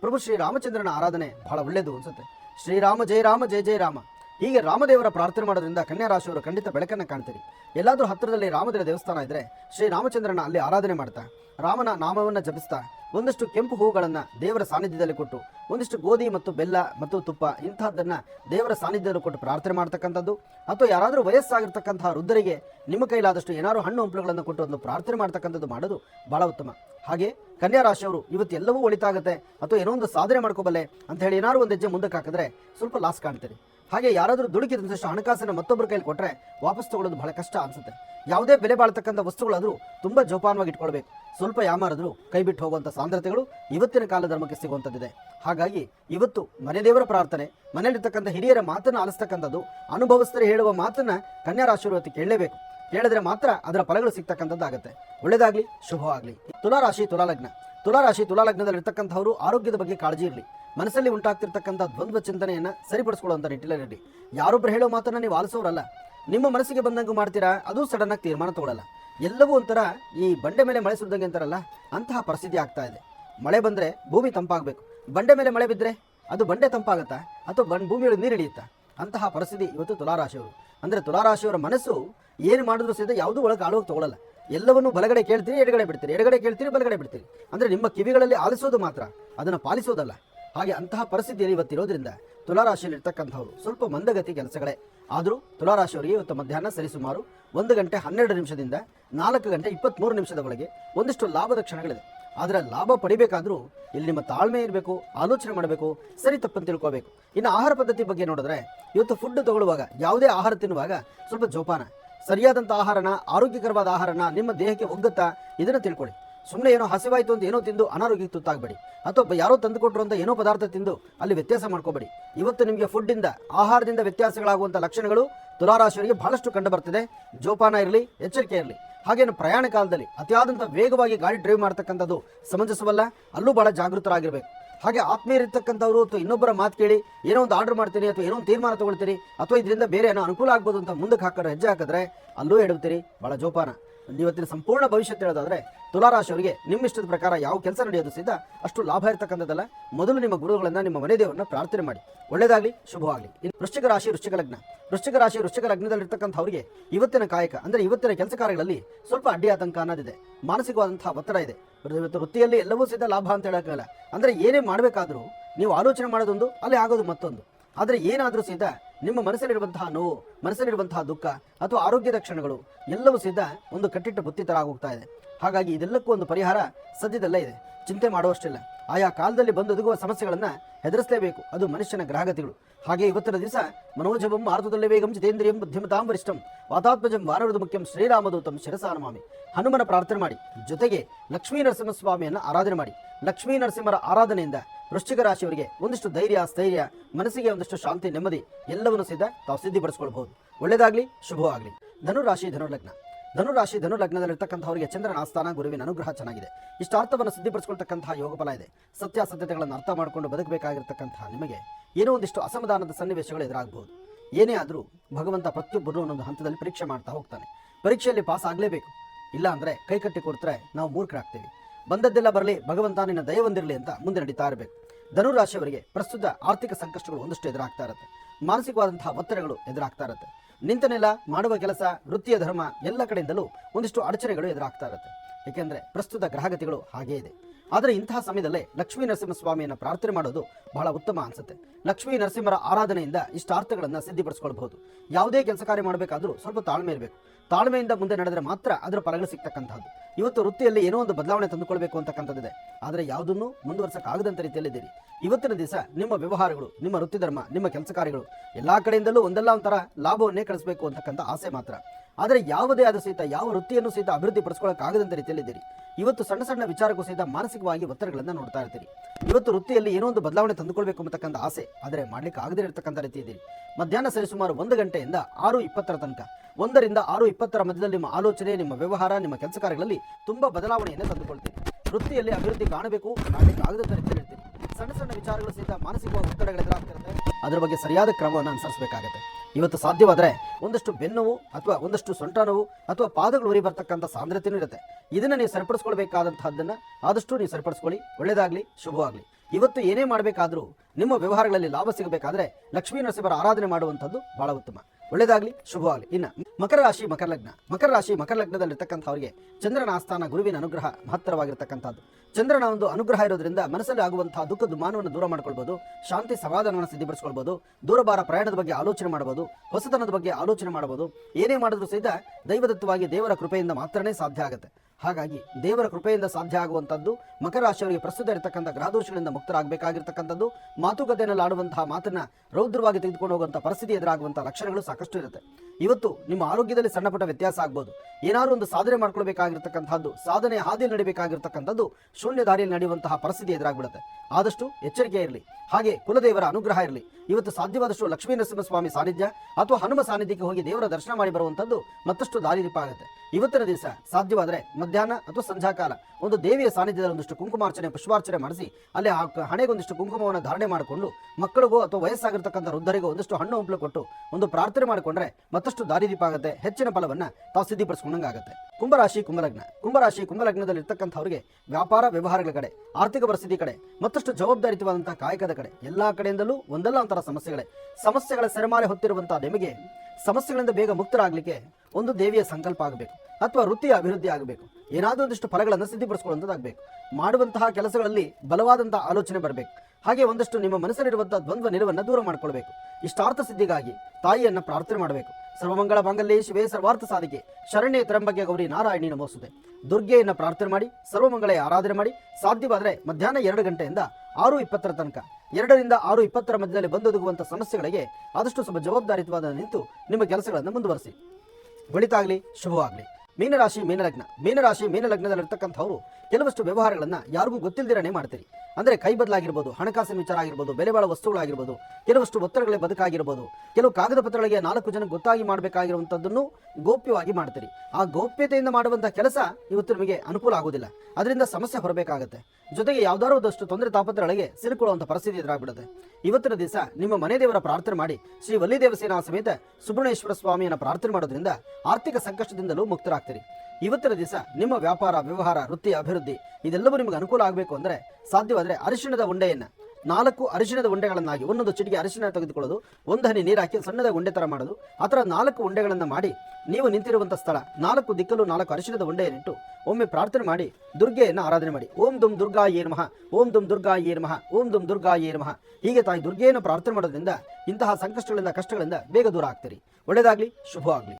ಪ್ರಭು ಶ್ರೀ ರಾಮಚಂದ್ರನ ಆರಾಧನೆ ಬಹಳ ಒಳ್ಳೆಯದು ಅನ್ಸುತ್ತೆ. ಶ್ರೀರಾಮ ಜಯ ರಾಮ ಜಯ ಜಯ ರಾಮ. ಹೀಗೆ ರಾಮದೇವರ ಪ್ರಾರ್ಥನೆ ಮಾಡೋದ್ರಿಂದ ಕನ್ಯಾ ರಾಶಿಯವರು ಖಂಡಿತ ಬೆಳಕನ್ನು ಕಾಣ್ತೀರಿ. ಎಲ್ಲಾದರೂ ಹತ್ತಿರದಲ್ಲಿ ರಾಮದೇವರ ದೇವಸ್ಥಾನ ಇದ್ದರೆ ಶ್ರೀ ರಾಮಚಂದ್ರನ ಅಲ್ಲಿ ಆರಾಧನೆ ಮಾಡ್ತಾ, ರಾಮನ ನಾಮವನ್ನು ಜಪಿಸ್ತಾ, ಒಂದಷ್ಟು ಕೆಂಪು ಹೂಗಳನ್ನು ದೇವರ ಸಾನ್ನಿಧ್ಯದಲ್ಲಿ ಕೊಟ್ಟು, ಒಂದಿಷ್ಟು ಗೋಧಿ ಮತ್ತು ಬೆಲ್ಲ ಮತ್ತು ತುಪ್ಪ ಇಂತಹದ್ದನ್ನ ದೇವರ ಸಾನ್ನಿಧ್ಯದಲ್ಲಿ ಕೊಟ್ಟು ಪ್ರಾರ್ಥನೆ ಮಾಡ್ತಕ್ಕಂಥದ್ದು. ಅಥವಾ ಯಾರಾದರೂ ವಯಸ್ಸಾಗಿರ್ತಕ್ಕಂತಹ ವೃದ್ಧರಿಗೆ ನಿಮ್ಮ ಕೈಲಾದಷ್ಟು ಏನಾದರೂ ಹಣ್ಣು ಹಂಪಲುಗಳನ್ನು ಕೊಟ್ಟು ಒಂದು ಪ್ರಾರ್ಥನೆ ಮಾಡ್ತಕ್ಕಂಥದ್ದು ಮಾಡೋದು ಬಹಳ ಉತ್ತಮ. ಹಾಗೆ ಕನ್ಯಾ ರಾಶಿಯವರು ಇವತ್ತು ಎಲ್ಲವೂ ಒಳಿತಾಗುತ್ತೆ, ಅಥವಾ ಏನೋ ಒಂದು ಸಾಧನೆ ಮಾಡ್ಕೋಬಲ್ಲೆ ಅಂತ ಹೇಳಿ ಏನಾದ್ರು ಒಂದು ಹೆಜ್ಜೆ ಮುಂದಕ್ಕೆ ಹಾಕಿದ್ರೆ ಸ್ವಲ್ಪ ಲಾಸ್ ಕಾಣ್ತೀರಿ ಹಾಗೆ ಯಾರಾದರೂ ದುಡುಕಿದಂತಷ್ಟು ಹಣಕಾಸನ್ನು ಮತ್ತೊಬ್ಬರ ಕೈಲಿ ಕೊಟ್ಟರೆ ವಾಪಸ್ ತಗೊಳ್ಳೋದು ಬಹಳ ಕಷ್ಟ ಅನಿಸುತ್ತೆ. ಯಾವುದೇ ಬೆಲೆ ಬಾಳ್ತಕ್ಕಂಥ ವಸ್ತುಗಳಾದರೂ ತುಂಬ ಜೋಪಾನವಾಗಿ ಇಟ್ಕೊಳ್ಬೇಕು. ಸ್ವಲ್ಪ ಯಾಮಾರಾದರೂ ಕೈ ಬಿಟ್ಟು ಹೋಗುವಂಥ ಸಾಂದ್ರತೆಗಳು ಇವತ್ತಿನ ಕಾಲ ಧರ್ಮಕ್ಕೆ ಸಿಗುವಂಥದ್ದಿದೆ. ಹಾಗಾಗಿ ಇವತ್ತು ಮನೆ ದೇವರ ಪ್ರಾರ್ಥನೆ, ಮನೆಯಲ್ಲಿರ್ತಕ್ಕಂಥ ಹಿರಿಯರ ಮಾತನ್ನು ಆಲಿಸ್ತಕ್ಕಂಥದ್ದು, ಅನುಭವಸ್ಥರು ಹೇಳುವ ಮಾತನ್ನ ಕನ್ಯಾ ರಾಶಿಯವತ್ತು ಕೇಳಲೇಬೇಕು. ಕೇಳಿದ್ರೆ ಮಾತ್ರ ಅದರ ಫಲಗಳು ಸಿಗ್ತಕ್ಕಂಥದ್ದಾಗುತ್ತೆ. ಒಳ್ಳೆಯದಾಗಲಿ ಶುಭವಾಗಲಿ. ತುಲಾರಾಶಿ, ತುಲಾಲಗ್ನ. ತುಲಾರಾಶಿ ತುಲಾಲಗ್ನದಲ್ಲಿ ಇರ್ತಕ್ಕಂಥವರು ಆರೋಗ್ಯದ ಬಗ್ಗೆ ಕಾಳಜಿ ಇರಲಿ. ಮನಸ್ಸಲ್ಲಿ ಉಂಟಾಗ್ತಿರ್ತಕ್ಕಂಥ ದ್ವಂದ್ವ ಚಿಂತನೆಯನ್ನು ಸರಿಪಡಿಸ್ಕೊಳ್ಳುವಂಥ ನಿಟ್ಟಿನಲ್ಲಿ ಯಾರೊಬ್ಬರು ಹೇಳೋ ಮಾತನ್ನು ನೀವು ಆಲಿಸೋರಲ್ಲ. ನಿಮ್ಮ ಮನಸ್ಸಿಗೆ ಬಂದಂಗೆ ಮಾಡ್ತೀರಾ, ಅದು ಸಡನ್ ಆಗಿ ತೀರ್ಮಾನ ತಗೊಳ್ಳಲ್ಲ ಎಲ್ಲವೂ ಒಂಥರ ಈ ಬಂಡೆ ಮೇಲೆ ಮಳೆ ಸುರಿದಂಗೆ ಅಂತಾರಲ್ಲ, ಅಂತಹ ಪರಿಸ್ಥಿತಿ ಆಗ್ತಾ ಇದೆ. ಮಳೆ ಬಂದರೆ ಭೂಮಿ ತಂಪಾಗಬೇಕು. ಬಂಡೆ ಮೇಲೆ ಮಳೆ ಬಿದ್ದರೆ ಅದು ಬಂಡೆ ತಂಪಾಗುತ್ತಾ? ಅಥವಾ ಬಂಡ್, ಭೂಮಿಯೊಳಗೆ ನೀರು ಹಿಡಿಯುತ್ತಾ ಅಂತಹ ಪರಿಸ್ಥಿತಿ ಇವತ್ತು ತುಲಾರಾಶಿಯವರು. ಅಂದರೆ ತುಲಾರಾಶಿಯವರ ಮನಸ್ಸು ಏನು ಮಾಡಿದ್ರು ಸಹಿತ ಯಾವುದೂ ಒಳಗೆ ಆಳೋಗಿ ತಗೊಳ್ಳಲ್ಲ ಎಲ್ಲವನ್ನು ಬಲಗಡೆ ಕೇಳ್ತೀರಿ, ಎಡಗಡೆ ಬಿಡ್ತೀರಿ. ಎಡಗಡೆ ಕೇಳ್ತೀರಿ, ಬಲಗಡೆ ಬಿಡ್ತೀರಿ. ಅಂದರೆ ನಿಮ್ಮ ಕಿವಿಗಳಲ್ಲಿ ಆಲಿಸೋದು ಮಾತ್ರ, ಅದನ್ನು ಪಾಲಿಸೋದಲ್ಲ. ಹಾಗೆ ಅಂತಹ ಪರಿಸ್ಥಿತಿಯಲ್ಲಿ ಇವತ್ತಿರೋದ್ರಿಂದ ತುಲಾರಾಶಿಯಲ್ಲಿ ಇರ್ತಕ್ಕಂಥವ್ರು ಸ್ವಲ್ಪ ಮಂದಗತಿ ಕೆಲಸಗಳೇ. ಆದರೂ ತುಲಾರಾಶಿಯವರಿಗೆ ಇವತ್ತು ಮಧ್ಯಾಹ್ನ ಸರಿಸುಮಾರು ಒಂದು ಗಂಟೆ ಹನ್ನೆರಡು ನಿಮಿಷದಿಂದ ನಾಲ್ಕು ಗಂಟೆ ಇಪ್ಪತ್ತ್ಮೂರು ನಿಮಿಷದ ಒಳಗೆ ಒಂದಿಷ್ಟು ಲಾಭದ ಕ್ಷಣಗಳಿದೆ. ಆದರೆ ಲಾಭ ಪಡಿಬೇಕಾದರೂ ಇಲ್ಲಿ ನಿಮ್ಮ ತಾಳ್ಮೆ ಇರಬೇಕು, ಆಲೋಚನೆ ಮಾಡಬೇಕು, ಸರಿ ತಪ್ಪನ್ನು ತಿಳ್ಕೋಬೇಕು. ಇನ್ನು ಆಹಾರ ಪದ್ಧತಿ ಬಗ್ಗೆ ನೋಡಿದ್ರೆ, ಇವತ್ತು ಫುಡ್ ತಗೊಳ್ಳುವಾಗ, ಯಾವುದೇ ಆಹಾರ ತಿನ್ನುವಾಗ ಸ್ವಲ್ಪ ಜೋಪಾನ. ಸರಿಯಾದಂಥ ಆಹಾರನ, ಆರೋಗ್ಯಕರವಾದ ಆಹಾರನ ನಿಮ್ಮ ದೇಹಕ್ಕೆ ಒಗ್ಗುತ್ತಾ ಇದನ್ನು ತಿಳ್ಕೊಳ್ಳಿ. ಸುಮ್ಮನೆ ಏನೋ ಹಸಿವಾಯಿತು ಅಂತ ಏನೋ ತಿಂದು ಅನಾರೋಗ್ಯಕ್ಕೆ ತುತ್ತಾಗಬೇಡಿ. ಅಥವಾ ಯಾರೋ ತಂದು ಕೊಟ್ಟರು ಅಂತ ಏನೋ ಪದಾರ್ಥ ತಿಂದು ಅಲ್ಲಿ ವ್ಯತ್ಯಾಸ ಮಾಡ್ಕೋಬೇಡಿ. ಇವತ್ತು ನಿಮಗೆ ಫುಡ್ಡಿಂದ ಆಹಾರದಿಂದ ವ್ಯತ್ಯಾಸಗಳಾಗುವಂಥ ಲಕ್ಷಣಗಳು ತುಲಾರಾಶಿಯವರಿಗೆ ಬಹಳಷ್ಟು ಕಂಡು ಬರ್ತದೆ. ಜೋಪಾನ ಇರಲಿ, ಎಚ್ಚರಿಕೆ ಇರಲಿ. ಹಾಗೇನು ಪ್ರಯಾಣ ಕಾಲದಲ್ಲಿ ಅತಿಯಾದಂಥ ವೇಗವಾಗಿ ಗಾಡಿ ಡ್ರೈವ್ ಮಾಡ್ತಕ್ಕಂಥದ್ದು ಸಮಂಜಸವಲ್ಲ. ಅಲ್ಲೂ ಬಹಳ ಜಾಗೃತರಾಗಿರಬೇಕು. ಹಾಗೆ ಆತ್ಮೀಯರಿರ್ತಕ್ಕಂಥವ್ರು ಅಥವಾ ಇನ್ನೊಬ್ಬರ ಮಾತು ಕೇಳಿ ಏನೋ ಒಂದು ಆರ್ಡರ್ ಮಾಡ್ತೀನಿ ಅಥವಾ ಏನೋ ಒಂದು ತೀರ್ಮಾನ ತಗೊಳ್ತೀರಿ ಅಥವಾ ಇದರಿಂದ ಬೇರೆ ಏನೋ ಅನುಕೂಲ ಆಗ್ಬೋದು ಅಂತ ಮುಂದಕ್ಕೆ ಹಾಕೋರು ಹೆಜ್ಜೆ ಹಾಕಿದ್ರೆ ಅಲ್ಲೂ ಎಡುತ್ತೀರಿ ಭಾಳ ಜೋಪಾನ. ಇವತ್ತಿನ ಸಂಪೂರ್ಣ ಭವಿಷ್ಯ ಹೇಳೋದಾದ್ರೆ, ತುಲಾರಾಶಿಯವರಿಗೆ ನಿಮ್ಮ ಇಷ್ಟದ ಪ್ರಕಾರ ಯಾವ ಕೆಲಸ ನಡೆಯೋದು ಸಿದ್ಧ ಅಷ್ಟು ಲಾಭ ಇರತಕ್ಕಂಥದ್ದಲ್ಲ. ಮೊದಲು ನಿಮ್ಮ ಗುರುಗಳನ್ನ ನಿಮ್ಮ ಮನೆದೇವರನ್ನ ಪ್ರಾರ್ಥನೆ ಮಾಡಿ. ಒಳ್ಳೇದಾಗಲಿ, ಶುಭವಾಗಲಿ. ಇನ್ನು ವೃಶ್ಚಿಕ ರಾಶಿ, ವೃಶ್ಚಿಕ ಲಗ್ನ. ವೃಶ್ಚಿಕ ರಾಶಿ, ವೃಶ್ಚಿಕ ಲಗ್ನದಲ್ಲಿರ್ತಕ್ಕಂಥವರಿಗೆ ಇವತ್ತಿನ ಕಾಯಕ, ಅಂದ್ರೆ ಇವತ್ತಿನ ಕೆಲಸ ಕಾರ್ಯಗಳಲ್ಲಿ ಸ್ವಲ್ಪ ಅಡ್ಡಿ ಆತಂಕ ಅನ್ನೋದಿದೆ. ಮಾನಸಿಕವಾದಂತಹ ಒತ್ತಡ ಇದೆ. ಇವತ್ತು ವೃತ್ತಿಯಲ್ಲಿ ಎಲ್ಲವೂ ಸಿದ್ಧ ಲಾಭ ಅಂತ ಹೇಳೋಕ್ಕಾಗಲ್ಲ. ಅಂದ್ರೆ ಏನೇ ಮಾಡಬೇಕಾದರೂ ನೀವು ಆಲೋಚನೆ ಮಾಡೋದೊಂದು, ಅಲ್ಲಿ ಆಗೋದು ಮತ್ತೊಂದು. ಆದರೆ ಏನಾದರೂ ಸಿದ್ಧ ನಿಮ್ಮ ಮನಸ್ಸಲ್ಲಿರುವಂತಹ ನೋವು, ಮನಸ್ಸಲ್ಲಿರುವಂತಹ ದುಃಖ ಅಥವಾ ಆರೋಗ್ಯದ ಕ್ಷಣಗಳು ಎಲ್ಲವೂ ಸಿದ್ಧ ಒಂದು ಕಟ್ಟಿಟ್ಟ ಬುತ್ತಿ ಥರ ಆಗೋಗ್ತಾ ಇದೆ. ಹಾಗಾಗಿ ಇದೆಲ್ಲಕ್ಕೂ ಒಂದು ಪರಿಹಾರ ಸದ್ಯದಲ್ಲೇ ಇದೆ. ಚಿಂತೆ ಮಾಡುವಷ್ಟಿಲ್ಲ. ಆಯಾ ಕಾಲದಲ್ಲಿ ಬಂದು ಒದಗುವ ಸಮಸ್ಯೆಗಳನ್ನು ಹೆದರಿಸಲೇಬೇಕು. ಅದು ಮನುಷ್ಯನ ಗ್ರಹಗತಿಗಳು. ಹಾಗೆ ಇವತ್ತಿನ ದಿವಸ ಮನೋಜವಂ ಆರ್ತದಲ್ಲೇ ವೇಗಂ ಜಿತೇಂದ್ರಿಯಂ ಬುದ್ಧಿಮತಾಂ ವರಿಷ್ಠಂ, ವಾತಾತ್ಮಜಂ ವಾನರದು ಮುಖ್ಯಂ ಶ್ರೀರಾಮದೂತಂ ಶಿರಸಾನಮಾಮಿ ಹನುಮನ ಪ್ರಾರ್ಥನೆ ಮಾಡಿ. ಜೊತೆಗೆ ಲಕ್ಷ್ಮೀ ನರಸಿಂಹಸ್ವಾಮಿಯನ್ನು ಆರಾಧನೆ ಮಾಡಿ. ಲಕ್ಷ್ಮೀ ನರಸಿಂಹರ ಆರಾಧನೆಯಿಂದ ವೃಶ್ಚಿಕ ರಾಶಿಯವರಿಗೆ ಒಂದಿಷ್ಟು ಧೈರ್ಯ, ಸ್ಥೈರ್ಯ, ಮನಸ್ಸಿಗೆ ಒಂದಿಷ್ಟು ಶಾಂತಿ, ನೆಮ್ಮದಿ ಎಲ್ಲವನ್ನು ಸಿದ್ಧ ತಾವು ಸಿದ್ಧಿಪಡಿಸ್ಕೊಳ್ಬಹುದು. ಒಳ್ಳೆಯದಾಗಲಿ, ಶುಭವಾಗಲಿ. ಧನುರಾಶಿ ಧನುರ್ಲಗ್ನ. ಧನುರಾಶಿ ಧನು ಲಗ್ನದಲ್ಲಿರ್ತಕ್ಕಂಥವರಿಗೆ ಚಂದ್ರನ ಆಸ್ಥಾನ, ಗುರುವಿನ ಅನುಗ್ರಹ ಚೆನ್ನಾಗಿದೆ. ಇಷ್ಟಾರ್ಥವನ್ನು ಸಿದ್ಧಿಪಡಿಸಿಕೊಳ್ತಕ್ಕಂತಹ ಯೋಗ ಫಲ ಇದೆ. ಸತ್ಯಾಸತ್ಯತೆಗಳನ್ನು ಅರ್ಥ ಮಾಡಿಕೊಂಡು ಬದುಕಬೇಕಾಗಿರ್ತಕ್ಕಂತಹ ನಿಮಗೆ ಏನೋ ಒಂದಿಷ್ಟು ಅಸಮಾಧಾನದ ಸನ್ನಿವೇಶಗಳು ಎದುರಾಗಬಹುದು ಏನೇ ಆದರೂ ಭಗವಂತ ಪ್ರತಿಯೊಬ್ಬರು ಒಂದೊಂದು ಹಂತದಲ್ಲಿ ಪರೀಕ್ಷೆ ಮಾಡ್ತಾ ಹೋಗ್ತಾನೆ. ಪರೀಕ್ಷೆಯಲ್ಲಿ ಪಾಸ್ ಆಗಲೇಬೇಕು. ಇಲ್ಲ ಅಂದರೆ ಕೈ ಕಟ್ಟಿ ಕೊಡ್ತಾರೆ, ನಾವು ಮೂರ್ಖರಾಗ್ತೀವಿ. ಬಂದದ್ದೆಲ್ಲ ಬರಲಿ, ಭಗವಂತ ನಿನ್ನ ದಯ ಹೊಂದಿರಲಿ ಅಂತ ಮುಂದೆ ನಡೀತಾ ಇರಬೇಕು. ಧನುರಾಶಿಯವರಿಗೆ ಪ್ರಸ್ತುತ ಆರ್ಥಿಕ ಸಂಕಷ್ಟಗಳು ಒಂದಷ್ಟು ಎದುರಾಗ್ತಾ ಇರುತ್ತೆ. ಮಾನಸಿಕವಾದಂತಹ ಒತ್ತಡಗಳು ಎದುರಾಗ್ತಾ ಇರುತ್ತೆ. ನಿಂತ ನೆಲ ಮಾಡುವ ಕೆಲಸ, ವೃತ್ತಿಯ ಧರ್ಮ ಎಲ್ಲ ಕಡೆಯಿಂದಲೂ ಒಂದಿಷ್ಟು ಅಡಚಣೆಗಳು ಎದುರಾಗ್ತಾ ಇರುತ್ತೆ. ಏಕೆಂದರೆ ಪ್ರಸ್ತುತ ಗ್ರಹಗತಿಗಳು ಹಾಗೇ ಇದೆ. ಆದರೆ ಇಂತಹ ಸಮಯದಲ್ಲೇ ಲಕ್ಷ್ಮೀ ನರಸಿಂಹಸ್ವಾಮಿಯನ್ನು ಪ್ರಾರ್ಥನೆ ಮಾಡೋದು ಬಹಳ ಉತ್ತಮ ಅನಿಸುತ್ತೆ. ಲಕ್ಷ್ಮೀ ನರಸಿಂಹರ ಆರಾಧನೆಯಿಂದ ಇಷ್ಟಾರ್ಥಗಳನ್ನು ಸಿದ್ಧಿಪಡಿಸ್ಕೊಳ್ಬಹುದು. ಯಾವುದೇ ಕೆಲಸ ಕಾರ್ಯ ಮಾಡಬೇಕಾದ್ರೂ ಸ್ವಲ್ಪ ತಾಳ್ಮೆ ಇರಬೇಕು. ತಾಳ್ಮೆಯಿಂದ ಮುಂದೆ ನಡೆದರೆ ಮಾತ್ರ ಅದರ ಫಲಗಳು ಸಿಗ್ತಕ್ಕಂಥದ್ದು ಇವತ್ತು ವೃತ್ತಿಯಲ್ಲಿ ಏನೋ ಒಂದು ಬದಲಾವಣೆ ತಂದುಕೊಳ್ಬೇಕು ಅಂತಕ್ಕಂಥದ್ದಿದೆ. ಆದರೆ ಯಾವುದನ್ನು ಮುಂದುವರ್ಸಕ್ಕಾಗದಂಥ ರೀತಿಯಲ್ಲಿದ್ದೀರಿ. ಇವತ್ತಿನ ದಿವಸ ನಿಮ್ಮ ವ್ಯವಹಾರಗಳು, ನಿಮ್ಮ ವೃತ್ತಿಧರ್ಮ, ನಿಮ್ಮ ಕೆಲಸ ಕಾರ್ಯಗಳು ಎಲ್ಲ ಕಡೆಯಿಂದಲೂ ಒಂದಲ್ಲ ಒಂಥರ ಲಾಭವನ್ನೇ ಕಳಿಸಬೇಕು ಅಂತಕ್ಕಂಥ ಆಸೆ ಮಾತ್ರ. ಆದರೆ ಯಾವುದೇ ಆದ ಸಹಿತ, ಯಾವ ವೃತ್ತಿಯನ್ನು ಸಹಿತ ಅಭಿವೃದ್ಧಿ ರೀತಿಯಲ್ಲಿ ರೀತಿಯಲ್ಲಿದ್ದೀರಿ. ಇವತ್ತು ಸಣ್ಣ ಸಣ್ಣ ವಿಚಾರಕ್ಕೂ ಸಹಿತ ಮಾನಸಿಕವಾಗಿ ಒತ್ತಡಗಳನ್ನು ನೋಡ್ತಾ ಇರ್ತೀರಿ. ಇವತ್ತು ವೃತ್ತಿಯಲ್ಲಿ ಏನೋ ಒಂದು ಬದಲಾವಣೆ ತಂದುಕೊಳ್ಬೇಕು ಅಂತಕ್ಕಂಥ ಆಸೆ, ಆದರೆ ಮಾಡ್ಲಿಕ್ಕೆ ಆಗದೇ ಇರತಕ್ಕಂಥ ರೀತಿ ಇದ್ದೀರಿ. ಮಧ್ಯಾಹ್ನ ಸರಿಸುಮಾರು ಒಂದು ಗಂಟೆಯಿಂದ ಆರು ಇಪ್ಪತ್ತರ ತನಕ, ಒಂದರಿಂದ ಆರು ಇಪ್ಪತ್ತರ ಮಧ್ಯದಲ್ಲಿ ನಿಮ್ಮ ಆಲೋಚನೆ, ನಿಮ್ಮ ವ್ಯವಹಾರ, ನಿಮ್ಮ ಕೆಲಸ ಕಾರ್ಯಗಳಲ್ಲಿ ತುಂಬ ಬದಲಾವಣೆಯನ್ನು ತಂದುಕೊಳ್ತೀರಿ. ವೃತ್ತಿಯಲ್ಲಿ ಅಭಿವೃದ್ಧಿ ಕಾಣಬೇಕು, ಮಾಡಲಿಕ್ಕೆ ಆಗದಂತ ರೀತಿಯಲ್ಲಿ ಇರ್ತೀರಿ. ಸಣ್ಣ ಸಣ್ಣ ವಿಚಾರಗಳು ಸಹಿತ ಮಾನಸಿಕವಾಗಿ ಒತ್ತಡಗಳು ಎದುರಾಗ್ತಿರುತ್ತೆ ಅದರ ಬಗ್ಗೆ ಸರಿಯಾದ ಕ್ರಮವನ್ನು ಅನುಸರಿಸಬೇಕಾಗುತ್ತೆ. ಇವತ್ತು ಸಾಧ್ಯವಾದರೆ ಒಂದಷ್ಟು ಬೆನ್ನುವು ಅಥವಾ ಒಂದಷ್ಟು ಸೊಂಟ ನೋವು ಅಥವಾ ಪಾದಗಳು ಉರಿ ಬರ್ತಕ್ಕಂಥ ಸಾಂದ್ರತೆಯೂ ಇರುತ್ತೆ. ಇದನ್ನು ನೀವು ಸರಿಪಡಿಸ್ಕೊಳ್ಬೇಕಾದಂತಹದ್ದನ್ನು ಆದಷ್ಟು ನೀವು ಸರಿಪಡಿಸ್ಕೊಳ್ಳಿ. ಒಳ್ಳೆಯದಾಗಲಿ, ಶುಭವಾಗಲಿ. ಇವತ್ತು ಏನೇ ಮಾಡಬೇಕಾದರೂ ನಿಮ್ಮ ವ್ಯವಹಾರಗಳಲ್ಲಿ ಲಾಭ ಸಿಗಬೇಕಾದ್ರೆ ಲಕ್ಷ್ಮೀ ನರಸಿಂಹರ ಆರಾಧನೆ ಮಾಡುವಂಥದ್ದು ಬಹಳ ಉತ್ತಮ. ಒಳ್ಳೆಯದಾಗಲಿ, ಶುಭವಾಗಲಿ. ಇನ್ನು ಮಕರ ರಾಶಿ, ಮಕರ ಲಗ್ನ. ಮಕರ ರಾಶಿ, ಮಕರ ಲಗ್ನದಲ್ಲಿರ್ತಕ್ಕಂಥವರಿಗೆ ಚಂದ್ರನ ಆಸ್ಥಾನ, ಗುರುವಿನ ಅನುಗ್ರಹ ಮಹತ್ತರವಾಗಿರ್ತಕ್ಕಂಥದ್ದು. ಚಂದ್ರನ ಒಂದು ಅನುಗ್ರಹ ಇರೋದ್ರಿಂದ ಮನಸ್ಸಲ್ಲಿ ಆಗುವಂತಹ ದುಃಖದ ಮಾನವನ್ನು ದೂರ ಮಾಡ್ಕೊಳ್ಬೋದು, ಶಾಂತಿ, ಸಮಾಧಾನವನ್ನು ಸಿದ್ಧಪಡಿಸ್ಕೊಳ್ಬೋದು ದೂರಬಾರ ಪ್ರಯಾಣದ ಬಗ್ಗೆ ಆಲೋಚನೆ ಮಾಡಬಹುದು ಹೊಸತನದ ಬಗ್ಗೆ ಆಲೋಚನೆ ಮಾಡಬಹುದು ಏನೇ ಮಾಡಿದ್ರು ಸಹಿತ ದೈವದತ್ತವಾಗಿ ದೇವರ ಕೃಪೆಯಿಂದ ಮಾತ್ರನೇ ಸಾಧ್ಯ ಆಗುತ್ತೆ. ಹಾಗಾಗಿ ದೇವರ ಕೃಪೆಯಿಂದ ಸಾಧ್ಯ ಆಗುವಂಥದ್ದು ಮಕರ ರಾಶಿಯವರಿಗೆ ಪ್ರಸ್ತುತ ಇರತಕ್ಕಂಥ ಗ್ರಹದೋಷಗಳಿಂದ ಮುಕ್ತರಾಗಬೇಕಾಗಿರ್ತಕ್ಕಂಥದ್ದು, ಮಾತುಕತೆಯಲ್ಲಿ ಆಡುವಂತಹ ಮಾತನ್ನ ರೌದ್ರವಾಗಿ ತೆಗೆದುಕೊಂಡು ಹೋಗುವಂಥ ಪರಿಸ್ಥಿತಿ ಎದುರಾಗುವಂಥ ಲಕ್ಷಣಗಳು ಸಾಕಷ್ಟು ಇರುತ್ತೆ. ಇವತ್ತು ನಿಮ್ಮ ಆರೋಗ್ಯದಲ್ಲಿ ಸಣ್ಣಪುಟ್ಟ ವ್ಯತ್ಯಾಸ ಆಗ್ಬೋದು. ಏನಾದರೂ ಒಂದು ಸಾಧನೆ ಮಾಡ್ಕೊಳ್ಬೇಕಾಗಿರ್ತಕ್ಕಂಥದ್ದು, ಸಾಧನೆ ಹಾದಿಯಲ್ಲಿ ನಡಿಬೇಕಾಗಿರ್ತಕ್ಕಂಥದ್ದು ಶೂನ್ಯ ದಾರಿಯಲ್ಲಿ ನಡೆಯುವಂತಹ ಪರಿಸ್ಥಿತಿ ಎದುರಾಗ್ಬಿಡುತ್ತೆ. ಆದಷ್ಟು ಎಚ್ಚರಿಕೆ ಇರಲಿ. ಹಾಗೆ ಕುಲದೇವರ ಅನುಗ್ರಹ ಇರಲಿ. ಇವತ್ತು ಸಾಧ್ಯವಾದಷ್ಟು ಲಕ್ಷ್ಮೀ ನರಸಿಂಹಸ್ವಾಮಿ ಸಾನ್ನಿಧ್ಯ ಅಥವಾ ಹನುಮ ಸಾನ್ನಿಧ್ಯಕ್ಕೆ ಹೋಗಿ ದೇವರ ದರ್ಶನ ಮಾಡಿ ಬರುವಂಥದ್ದು ಮತ್ತಷ್ಟು ದಾರಿದೀಪ ಆಗುತ್ತೆ ಇವತ್ತಿನ ದಿವಸ ಸಾಧ್ಯವಾದರೆ ಮಧ್ಯಾಹ್ನ ಅಥವಾ ಸಂಧ್ಯಾಕಾಲ ಒಂದು ದೇವಿಯ ಸಾನ್ನಿಧ್ಯದಲ್ಲಿ ಒಂದಿಷ್ಟು ಕುಂಕುಮಾರ್ಚನೆ, ಪುಷ್ಪಾರ್ಚನೆ ಮಾಡಿಸಿ, ಅಲ್ಲಿ ಆ ಹಣೆಗೊಂದಿಷ್ಟು ಕುಂಕುಮವನ್ನು ಧಾರಣೆ ಮಾಡಿಕೊಂಡು, ಮಕ್ಕಳಿಗೂ ಅಥವಾ ವಯಸ್ಸಾಗಿರ್ತಕ್ಕಂಥ ವೃದ್ಧರಿಗೂ ಒಂದಿಷ್ಟು ಹಣ್ಣು ಹಂಪಲು ಕೊಟ್ಟು ಒಂದು ಪ್ರಾರ್ಥನೆ ಮಾಡಿಕೊಂಡ್ರೆ ಮತ್ತಷ್ಟು ದಾರಿದೀಪ ಆಗುತ್ತೆ, ಹೆಚ್ಚಿನ ಫಲವನ್ನ ತಾವು ಸಿದ್ಧಿಪಡಿಸ್ಕೊಂಡಂಗಾಗುತ್ತೆ. ಕುಂಭರಾಶಿ, ಕುಂಭಲಗ್ನ. ಕುಂಭರಾಶಿ ಕುಂಭಲಗ್ನದಲ್ಲಿ ಇರ್ತಕ್ಕಂಥವ್ರಿಗೆ ವ್ಯಾಪಾರ, ವ್ಯವಹಾರಗಳ ಕಡೆ, ಆರ್ಥಿಕ ಪರಿಸ್ಥಿತಿ ಕಡೆ, ಮತ್ತಷ್ಟು ಜವಾಬ್ದಾರಿತವಾದಂತಹ ಕಾಯಕದ ಕಡೆ, ಎಲ್ಲಾ ಕಡೆಯಿಂದಲೂ ಒಂದಲ್ಲ ಒಂಥರ ಸಮಸ್ಯೆಗಳೇ. ಸಮಸ್ಯೆಗಳ ಸೆರೆಮಾರೆ ಹೊತ್ತಿರುವಂತಹ ನಿಮಗೆ ಸಮಸ್ಯೆಗಳಿಂದ ಬೇಗ ಮುಕ್ತರಾಗಲಿಕ್ಕೆ ಒಂದು ದೇವಿಯ ಸಂಕಲ್ಪ ಆಗಬೇಕು ಅಥವಾ ವೃತ್ತಿಯ ಅಭಿವೃದ್ಧಿ ಆಗಬೇಕು. ಏನಾದರೂ ಒಂದಿಷ್ಟು ಫಲಗಳನ್ನು ಸಿದ್ಧಿಪಡಿಸಿಕೊಳ್ಳುವಂಥದ್ದಾಗಬೇಕು. ಮಾಡುವಂತಹ ಕೆಲಸಗಳಲ್ಲಿ ಬಲವಾದಂತಹ ಆಲೋಚನೆ ಬರಬೇಕು. ಹಾಗೆ ಒಂದಷ್ಟು ನಿಮ್ಮ ಮನಸ್ಸಲ್ಲಿರುವಂತಹ ದ್ವಂದ್ವ ನಿಲುವನ್ನು ದೂರ ಮಾಡಿಕೊಳ್ಬೇಕು. ಇಷ್ಟಾರ್ಥ ಸಿದ್ಧಿಗಾಗಿ ತಾಯಿಯನ್ನು ಪ್ರಾರ್ಥನೆ ಮಾಡಬೇಕು. ಸರ್ವಮಂಗಳ ಮಾಂಗಲ್ಯ ಶಿವೇ ಸರ್ವಾರ್ಥ ಸಾಧಿಕೆ. ಶರಣ್ಯ ತರಂಬಗ್ಗೆ ಗೌರಿ ನಾರಾಯಣಿ ನಮೋಸುದೆ ದುರ್ಗೆಯನ್ನ ಪ್ರಾರ್ಥನೆ ಮಾಡಿ, ಸರ್ವಮಂಗಳ ಆರಾಧನೆ ಮಾಡಿ, ಸಾಧ್ಯವಾದರೆ ಮಧ್ಯಾಹ್ನ ಎರಡು ಗಂಟೆಯಿಂದ ಆರು ಇಪ್ಪತ್ತರ ತನಕ. ಎರಡರಿಂದ ಆರು ಇಪ್ಪತ್ತರ ಮಧ್ಯದಲ್ಲಿ ಬಂದೊದಗುವಂಥ ಸಮಸ್ಯೆಗಳಿಗೆ ಆದಷ್ಟು ಸ್ವಲ್ಪ ಜವಾಬ್ದಾರಿತವಾದ ನಿಂತು ನಿಮ್ಮ ಕೆಲಸಗಳನ್ನು ಮುಂದುವರಿಸಿ. ಒಳಿತಾಗಲಿ ಶುಭವಾಗಲಿ. ಮೀನರಾಶಿ, ಮೀನಲಗ್ನ. ಮೀನರಾಶಿ, ಮೀನಲಗ್ನದಲ್ಲಿರ್ತಕ್ಕಂಥವ್ರು ಕೆಲವಷ್ಟು ವ್ಯವಹಾರಗಳನ್ನು ಯಾರಿಗೂ ಗೊತ್ತಿಲ್ಲದಿರನೇ ಮಾಡ್ತೀರಿ. ಅಂದರೆ ಕೈ ಬದಲಾಗಿರ್ಬೋದು, ಹಣಕಾಸಿನ ವಿಚಾರ ಆಗಿರ್ಬೋದು, ಬೆಲೆ ಬಾಳ ವಸ್ತುಗಳಾಗಿರ್ಬೋದು, ಕೆಲವಷ್ಟು ಒತ್ತಡಗಳೇ ಬದುಕಾಗಿರ್ಬೋದು, ಕೆಲವು ಕಾಗದ ಪತ್ರಗಳಿಗೆ ನಾಲ್ಕು ಜನ ಗೊತ್ತಾಗಿ ಮಾಡಬೇಕಾಗಿರುವಂಥದ್ದನ್ನು ಗೋಪ್ಯವಾಗಿ ಮಾಡ್ತೀರಿ. ಆ ಗೋಪ್ಯತೆಯಿಂದ ಮಾಡುವಂಥ ಕೆಲಸ ಇವತ್ತು ನಿಮಗೆ ಅನುಕೂಲ ಆಗೋದಿಲ್ಲ. ಅದರಿಂದ ಸಮಸ್ಯೆ ಹೊರಬೇಕಾಗತ್ತೆ. ಜೊತೆಗೆ ಯಾವ್ದಾರೋ ಒಂದಷ್ಟು ತೊಂದರೆ ತಾಪತ್ರಗಳಿಗೆ ಸಿಲುಕೊಳ್ಳುವಂಥ ಪರಿಸ್ಥಿತಿ ಎದುರಾಗ್ಬಿಡುತ್ತೆ. ಇವತ್ತಿನ ದಿವಸ ನಿಮ್ಮ ಮನೆ ದೇವರ ಪ್ರಾರ್ಥನೆ ಮಾಡಿ, ಶ್ರೀ ವಲ್ಲಿ ದೇವಸೇನಾ ಸಮೇತ ಸುಬ್ರಹ್ಮಣ್ಯೇಶ್ವರ ಸ್ವಾಮಿಯನ್ನು ಪ್ರಾರ್ಥನೆ ಮಾಡೋದ್ರಿಂದ ಆರ್ಥಿಕ ಸಂಕಷ್ಟದಿಂದಲೂ ಮುಕ್ತರಾಗ್ತೀರಿ. ಇವತ್ತಿನ ದಿವಸ ನಿಮ್ಮ ವ್ಯಾಪಾರ, ವ್ಯವಹಾರ, ವೃತ್ತಿ, ಅಭಿವೃದ್ಧಿ ಇದೆಲ್ಲವೂ ನಿಮಗೆ ಅನುಕೂಲ ಆಗಬೇಕು ಅಂದರೆ ಸಾಧ್ಯವಾದರೆ ಅರಿಶಿಣದ ಉಂಡೆಯನ್ನು, ನಾಲ್ಕು ಅರಿಶಿಣದ ಉಂಡೆಗಳನ್ನಾಗಿ, ಒಂದೊಂದು ಚಿಟಿಕೆ ಅರಿಶಿಣ ತೆಗೆದುಕೊಳ್ಳೋದು, ಒಂದು ಹನಿ ನೀರು ಹಾಕಿ ಸಣ್ಣದ ಉಂಡೆ ಥರ ಮಾಡೋದು. ಆ ಥರ ನಾಲ್ಕು ಉಂಡೆಗಳನ್ನು ಮಾಡಿ ನೀವು ನಿಂತಿರುವಂಥ ಸ್ಥಳ, ನಾಲ್ಕು ದಿಕ್ಕಲು ನಾಲ್ಕು ಅರಿಶಿಣದ ಉಂಡೆಯನ್ನಿಟ್ಟು ಒಮ್ಮೆ ಪ್ರಾರ್ಥನೆ ಮಾಡಿ, ದುರ್ಗೆಯನ್ನು ಆರಾಧನೆ ಮಾಡಿ. ಓಂ ದುಮ್ ದುರ್ಗಾ ನಮಃ, ಓಂ ದುಮ್ ದುರ್ಗಾ ನಮಃ, ಓಂ ದುಮ್ ದುರ್ಗಾ ನಮಃ. ಹೀಗೆ ತಾಯಿ ದುರ್ಗೆಯನ್ನು ಪ್ರಾರ್ಥನೆ ಮಾಡೋದ್ರಿಂದ ಇಂತಹ ಸಂಕಷ್ಟಗಳಿಂದ, ಕಷ್ಟಗಳಿಂದ ಬೇಗ ದೂರ ಆಗ್ತೀರಿ. ಒಳ್ಳೆಯದಾಗಲಿ, ಶುಭವಾಗಲಿ.